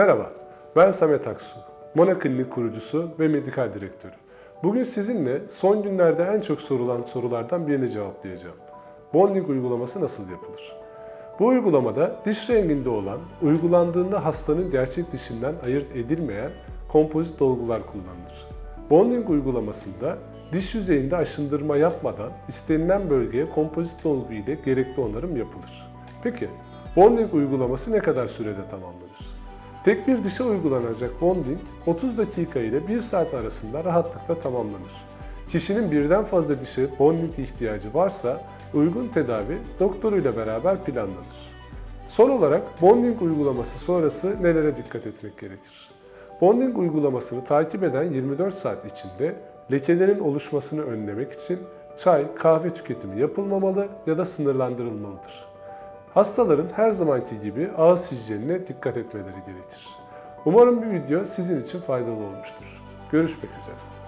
Merhaba, ben Samet Aksu, Mona Klinik kurucusu ve medikal direktörü. Bugün sizinle son günlerde en çok sorulan sorulardan birini cevaplayacağım. Bonding uygulaması nasıl yapılır? Bu uygulamada diş renginde olan, uygulandığında hastanın gerçek dişinden ayırt edilmeyen kompozit dolgular kullanılır. Bonding uygulamasında diş yüzeyinde aşındırma yapmadan istenilen bölgeye kompozit dolgu ile gerekli onarım yapılır. Peki, bonding uygulaması ne kadar sürede tamamlanır? Tek bir dişe uygulanacak bonding 30 dakika ile 1 saat arasında rahatlıkla tamamlanır. Kişinin birden fazla dişe bonding ihtiyacı varsa uygun tedavi doktoruyla beraber planlanır. Son olarak bonding uygulaması sonrası nelere dikkat etmek gerekir? Bonding uygulamasını takip eden 24 saat içinde lekelerin oluşmasını önlemek için çay, kahve tüketimi yapılmamalı ya da sınırlandırılmalıdır. Hastaların her zamanki gibi ağız hijyenine dikkat etmeleri gerekir. Umarım bir video sizin için faydalı olmuştur. Görüşmek üzere.